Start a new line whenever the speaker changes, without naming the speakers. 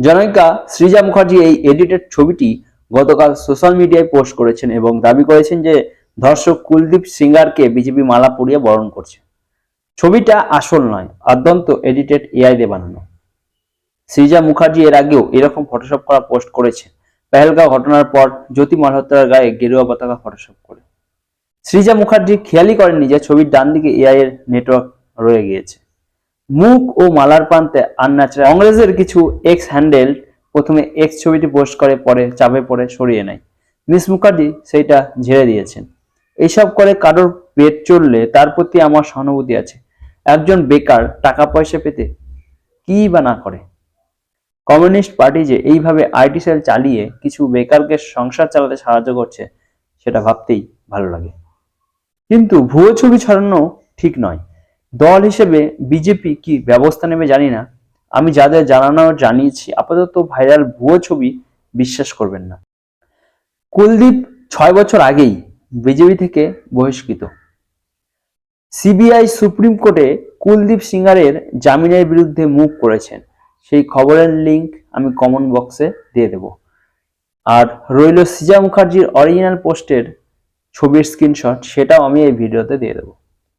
জনৈকা সৃজা মুখার্জি এই এডিটেড ছবিটি গতকাল সোশ্যাল মিডিয়ায় পোস্ট করেছেন এবং দাবি করেছেন যে ধর্ষক কুলদীপ সিঙ্গারকে বিজেপি মালা পরিয়ে বরণ করছে। ছবিটা আসল নয়, অত্যন্ত এডিটেড এআই দিয়ে বানানো। সৃজা মুখার্জি এর আগেও এরকম ফটোশপ করা পোস্ট করেছে পেহেলগাঁও ঘটনার পর জ্যোতি মালহোত্রার গায়ে গেরুয়া পতাকা ফটোশপ করে। সৃজা মুখার্জি খেয়ালই করেননি যে ছবির ডান দিকে এআই এর নেটওয়ার্ক রয়ে গিয়েছে। মুখ ও মালার প্রান্তে আনন্যাচারাল কংগ্রেসের কিছু এক্স হ্যান্ডেল প্রথমে এক্স ছবিটি পোস্ট করে, পরে চাপে পড়ে, সরিয়ে নেয়। মিস মুখার্জি সেইটা ঝেড়ে দিয়েছেন। এইসব করে কারোর পেট চললে তার প্রতি আমার সহানুভূতি আছে। একজন বেকার টাকা পয়সা পেতে কি বা না করে? কমিউনিস্ট পার্টি যে এইভাবে আইটি সেল চালিয়ে কিছু বেকারকে সংসার চালাতে সাহায্য করছে, সেটা ভাবতেই ভালো লাগে। কিন্তু ভুয়ো ছবি ছড়ানো ঠিক নয়। দল হিসেবে বিজেপি কি ব্যবস্থা নেবে জানি না। আমি যাদের জানানো জানিয়েছি, আপাতত ভাইরাল ভুয়ো ছবি বিশ্বাস করবেন না। কুলদীপ ছয় বছর আগেই বিজেপি থেকে বহিষ্কৃত। সিবিআই সুপ্রিম কোর্টে কুলদীপ সিঙ্গারের জামিনের বিরুদ্ধে মুখ করেছেন। সেই খবরের লিংক আমি কমন বক্সে দিয়ে দেব। আর রইল সিজা মুখার্জির অরিজিনাল পোস্টের ছবির স্ক্রিনশট, সেটাও আমি এই ভিডিওতে দিয়ে দেবো।